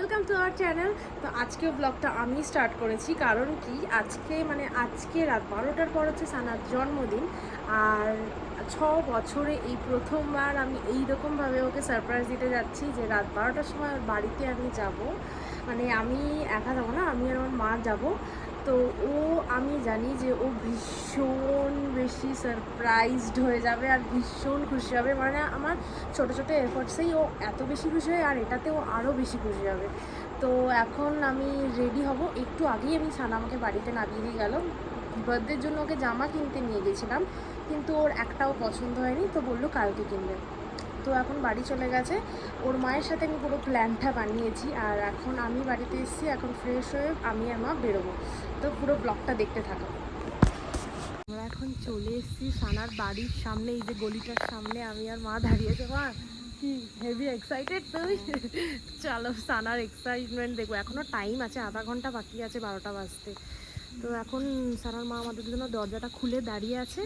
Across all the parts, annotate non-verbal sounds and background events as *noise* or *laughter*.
Welcome to our channel তো আজকে ব্লগটা আমি স্টার্ট করেছি। কারণ কি? আজকে মানে আজকে রাত বারোটার পর হচ্ছে সানার জন্মদিন। আর ছ বছরে এই প্রথমবার আমি এই রকমভাবে ওকে সারপ্রাইজ দিতে যাচ্ছি যে রাত বারোটার সময় ওর বাড়িতে আমি যাব। মানে আমি একা যাব না, আমি আর আমার মা যাব। তো ও, আমি জানি যে ও ভীষণ বেশি সারপ্রাইজড হয়ে যাবে আর ভীষণ খুশি হবে। মানে আমার ছোটো ছোটো এফোর্টসেই ও এত বেশি খুশি হয় আর এটাতে ও আরও বেশি খুশি হবে। তো এখন আমি রেডি হব। একটু আগেই আমি সানা আমাকে বাড়িতে নামিয়ে দিয়ে গেল। বার্থডের জন্য ওকে জামা কিনতে নিয়ে গেছিলাম। কিন্তু ওর একটাও পছন্দ হয়নি, তো বলল কালকে কিনবে। তো এখন বাড়ি চলে গেছে। ওর মায়ের সাথে আমি পুরো প্ল্যানটা বানিয়েছি আর এখন আমি বাড়িতে এসেছি, এখন ফ্রেশ হয়ে আমি মা বেরোবো। তো পুরো ব্লগটা দেখতে থাকো। আমরা এখন চলে এসেছি সানার বাড়ির সামনে, এই যে গলিটার সামনে। আমি আর মা দাঁড়িয়েছে মা, কি হেভি এক্সাইটেড তুই? চলো সানার এক্সাইটমেন্ট দেখব। এখনও টাইম আছে, আধা ঘণ্টা বাকি আছে, বারোটা বাজতে। তো এখন সানার মা আমাদের জন্য দরজাটা খুলে দাঁড়িয়ে আছে।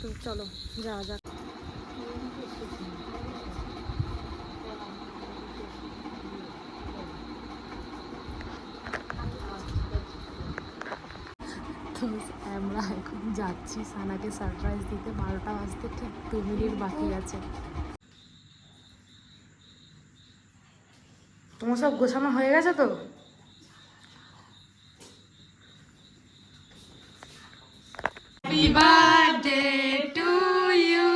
তো চলো, যাওয়া যাক। তো আমরা এখন যাচ্ছি সানাকে সারপ্রাইজ দিতে বারোটা বাজতে ঠিক দু মিনিট বাকি আছে তোমার সব গোছানো হয়ে গেছে তো Happy birthday to you.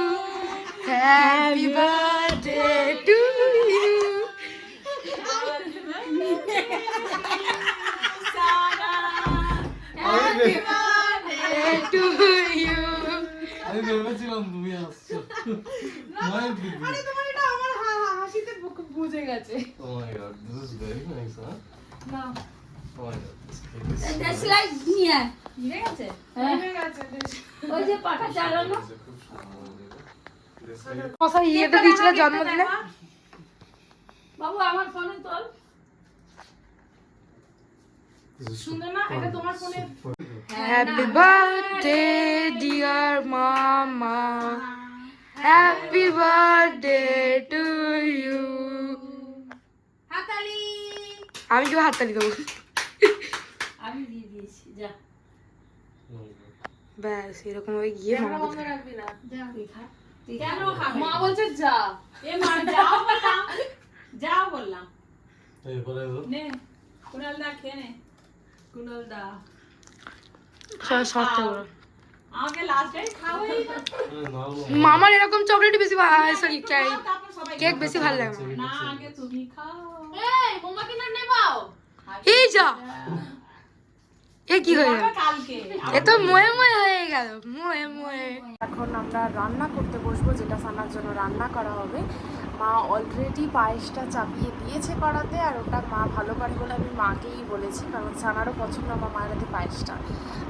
Happy birthday to you. Happy birthday আমি ভেবেছিলাম তুমি আসছো। আরে তোমার এটা আমার হা- হা- হাসিতে বুঝে গেছে। ও my God this is very nice হ্যাঁ না। ও my God this cake is নিয়ে গেছে হ্যাঁ। বুঝে গেছে ওই যে পাটা চালানো খুব সুন্দর দিয়েছিল জন্মদিনে? বাবু আমার ফোনে তোল। সুন্দর না এটা তোমার ফোনে হ্যাঁ, হ্যাপি বার্থডে ডিয়ার মামা হ্যাপি বার্থডে টু ইউ হাতালি। আমি কি হাততালি দেবো। আমি দিয়ে দিয়েছি যা। ব্যাস এরকম ভাবে গিয়ে কেন খাবি? মা বলছে যা। এ মা যাও বললাম। যাও বললাম। নে কুনাল দা খেয়ে নে। কুনাল দা। মামার এরকম চকলেট বেশি সরি কেক বেশি ভালো লাগে আমার। না আগে তুমি খাও। এই বোমাকে না নেবাও? এই যা। এ কি হয়ে গেল? এ তো ময়ে ময়ে হয়ে গেল ময়ে ময়ে। এখন আমরা রান্না করতে বসবো যেটা সানার জন্য রান্না করা হবে। মা অলরেডি পায়েসটা চাপিয়ে দিয়েছে করাতে আর ওটা মা ভালো পারে বলে আমি মাকেই বলেছি, কারণ সানারও পছন্দ আমার মায়ের হাতে পায়েসটা।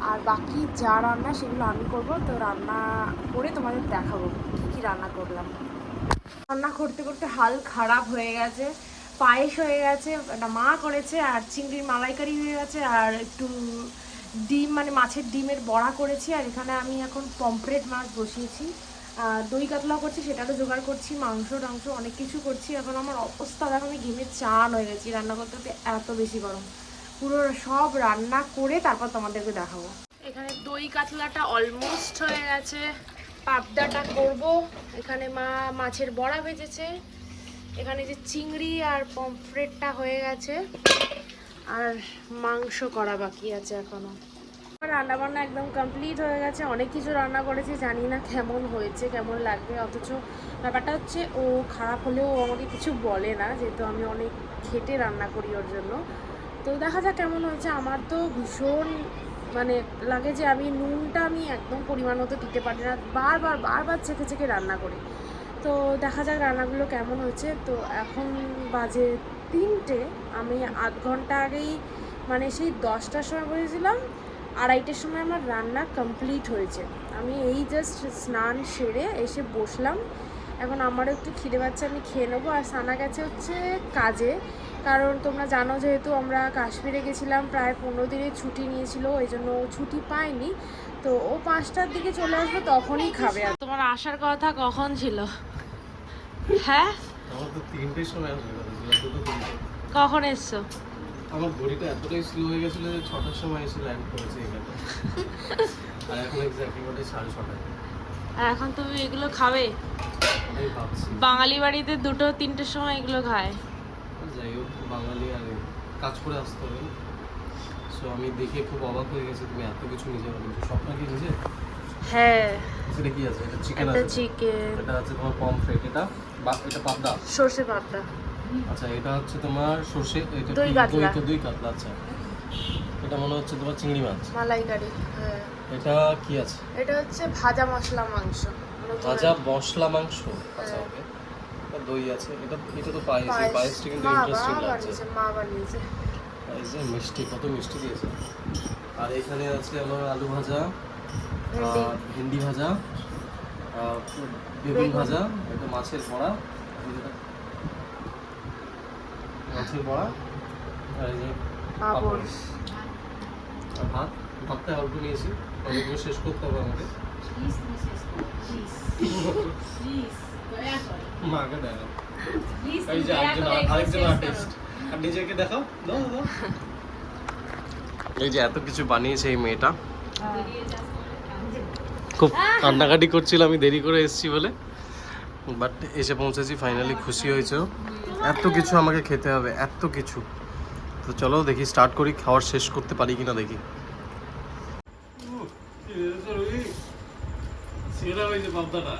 আর বাকি যা রান্না সেগুলো আমি করব, তো রান্না করে তোমাদের দেখাবো কী কী রান্না করলাম। রান্না করতে করতে হাল খারাপ হয়ে গেছে, পায়েস হয়ে গেছে মা করেছে আর চিংড়ির মালাইকারি হয়ে গেছে আর একটু ডিম মানে মাছের ডিমের বড়া করেছি আর এখানে আমি এখন পমফ্রেট মাছ বসিয়েছি। দই কাতলা করছি, সেটারও জোগাড় করছি, মাংস, টাংস, অনেক কিছু করছি। এখন আমার অবস্থা, দেখো, আমি ঘেমে চান হয়ে গেছি। রান্না করতে করতে এত বেশি গরম। পুরো সব রান্না করে তারপর তোমাদেরকে দেখাবো। এখানে দই কাতলাটা অলমোস্ট হয়ে গেছে। পাবদাটা করব। এখানে মা মাছের বড়া ভেজেছে। এখানে যে চিংড়ি আর পমফ্রেটটা হয়ে গেছে। আর মাংস করা বাকি আছে এখনও। রান্না বান্না একদম কমপ্লিট হয়ে গেছে। অনেক কিছু রান্না করেছি, জানি না কেমন হয়েছে, কেমন লাগবে, অথচ ব্যাপারটা হচ্ছে ও খারাপ হলেও আমাকে কিছু বলে না, যেহেতু আমি অনেক খেটে রান্না করি ওর জন্য। তো দেখা যাক কেমন হয়েছে। আমার তো ভীষণ মানে লাগে যে আমি নুনটা আমি একদম পরিমাণ মতো দিতে পারি না, বারবার বারবার চেখে চেখে রান্না করি। তো দেখা যাক রান্নাগুলো কেমন হচ্ছে তো এখন বাজে তিনটে। আমি আধ ঘণ্টা আগেই মানে সেই দশটার সময় বসেছিলাম আড়াইটের সময় আমার রান্না কমপ্লিট হয়েছে। আমি এই জাস্ট স্নান সেরে এসে বসলাম। এখন আমারও একটু খিদে পাচ্ছে আমি খেয়ে নেব। আর সানা গেছে হচ্ছে কাজে। কারণ তোমরা জানো যেহেতু আমরা কাশ্মীরে গেছিলাম প্রায় পনেরো দিনের ছুটি নিয়েছিল ওই জন্য ও ছুটি পায়নি। তো ও পাঁচটার দিকে চলে আসবে তখনই খাবে। আর তোমার আসার কথা কখন ছিল? হ্যাঁ? কখন এসছো? আমার ঘড়িটা এতটাই স্লো হয়ে গেছিল যে ছটার সময় এসে ল্যান্ড করেছে এখানে *laughs* আর এখন এক্স্যাক্টলি বলে সাড়ে ছটায় আর এখন তুমি এগুলো খাবে? বাঙালি বাড়িতে দুটো তিনটের সময় এগুলো খায়। যাই হোক বাঙালি আর কাজ করে আসতে হবে। সো আমি দেখে খুব অবাক হয়ে গেছি তুমি এত কিছু নিজে বানিয়েছো সবটা কি নিজে হ্যাঁ। এটা কি আছে? এটা চিকেন আছে? চিকেন এটা আছে তোমার পমফ্রেট এটা এটা পাবদা? সর্ষে পাবদা। আচ্ছা এটা হচ্ছে তোমার সর্ষে এটা দই? কাতলা। দই কাতলা আচ্ছা এটা মনে হচ্ছে তোমার চিংড়ি মাছ মালাইকারি হ্যাঁ এটা কি আছে এটা হচ্ছে ভাজা মশলা মাংস ভাজা মশলা মাংস আচ্ছা হ্যাঁ। ওকে দই আছে এটা এটা তো পায়েস এই পায়েস। পায়েসটা কিন্তু ইন্টারেস্টিং লাগছে মা বানিয়েছে এই যে মিষ্টি কত মিষ্টি দিয়েছে আর এখানে আছে আমার আলু ভাজা ভেন্ডি। ভাজা বেগুন। ভাজা এটা মাছের বড়া। মাছের বড়া আর এই যে পাঁপড়। পাঁপড়। আর ভাত ভাতটা অল্প নিয়েছি অনেকগুলো শেষ করতে হবে আমাকে। মাকে দেখো এই যে আরেকজন আরেকজন আর্টিস্ট আর নিজেকে দেখাও। দাও দাও এই যে এত কিছু বানিয়েছে এই মেয়েটা। খুব কান্নাকাটি করছিল আমি দেরি করে এসেছি বলে। বাট এসে পৌঁছেছি ফাইনালি খুশি হয়েছে। এত কিছু আমাকে খেতে হবে এত কিছু। তো চলো দেখি স্টার্ট করি খাওয়ার শেষ করতে পারি কিনা দেখি। সেরা হয়েছে পাবদাটা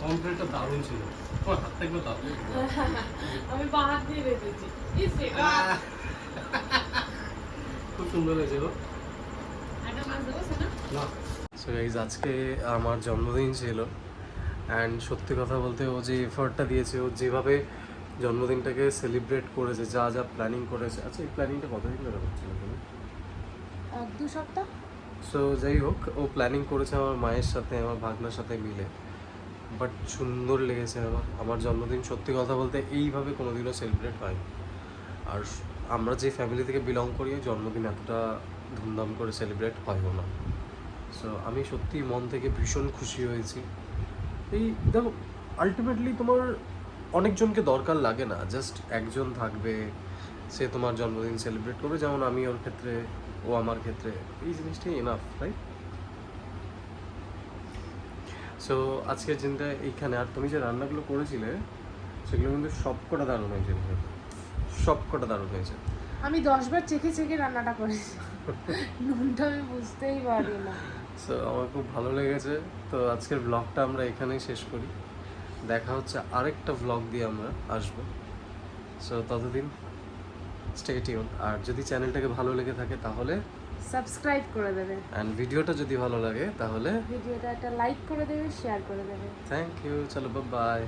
কমপ্লেটটা দারুণ ছিল আমার হাত থেকে দারুণ আমি বাহাত দিয়ে রেখেছি খুব সুন্দর হয়েছে গো। একটা মাছ দেবো সেটা না? সো গাইজ আজকে আমার জন্মদিন ছিল অ্যান্ড সত্যি কথা বলতে ও যে এফার্টটা দিয়েছে ও যেভাবে জন্মদিনটাকে সেলিব্রেট করেছে যা যা প্ল্যানিং করেছে। আচ্ছা এই প্ল্যানিংটা কতদিন ধরে করছিল তুমি এক দু সপ্তাহ। সো যাই হোক ও প্ল্যানিং করেছে আমার মায়ের সাথে আমার ভাগনার সাথে মিলে। বাট সুন্দর লেগেছে আমার আমার জন্মদিন সত্যি কথা বলতে এইভাবে কোনোদিনও সেলিব্রেট হয় আর আমরা যে ফ্যামিলি থেকে বিলং করি জন্মদিন এতটা ধুমধাম করে সেলিব্রেট হয়ও না। সো আমি সত্যি মন থেকে ভীষণ খুশি হয়েছি। এই দেখো আলটিমেটলি তোমার অনেকজনকে দরকার লাগে না জাস্ট একজন থাকবে সে তোমার জন্মদিন সেলিব্রেট করবে যেমন আমি ওর ক্ষেত্রে ও আমার ক্ষেত্রে এই জিনিসটাই এনাফ রাইট সো আজকের দিনটা এইখানে আর তুমি যে রান্নাগুলো করেছিলে সেগুলো কিন্তু সব কটা দারুণ হয়েছে সব কটা দারুণ হয়েছে। আমি দশবার চেখে চেখে রান্নাটা করেছি। নুনটা আমি বুঝতেই পারি না সো আমার খুব ভালো লেগেছে। তো আজকের ব্লগটা আমরা এখানেই শেষ করি। দেখা হচ্ছে আরেকটা ব্লগ দিয়ে আমরা আসব। সো ততদিন স্টে টিউন আর যদি চ্যানেলটাকে ভালো লেগে থাকে তাহলে সাবস্ক্রাইব করে দেবে। এন্ড ভিডিওটা যদি ভালো লাগে তাহলে ভিডিওটা একটা লাইক করে দেবে শেয়ার করে দেবে। থ্যাংক ইউ চলো বাই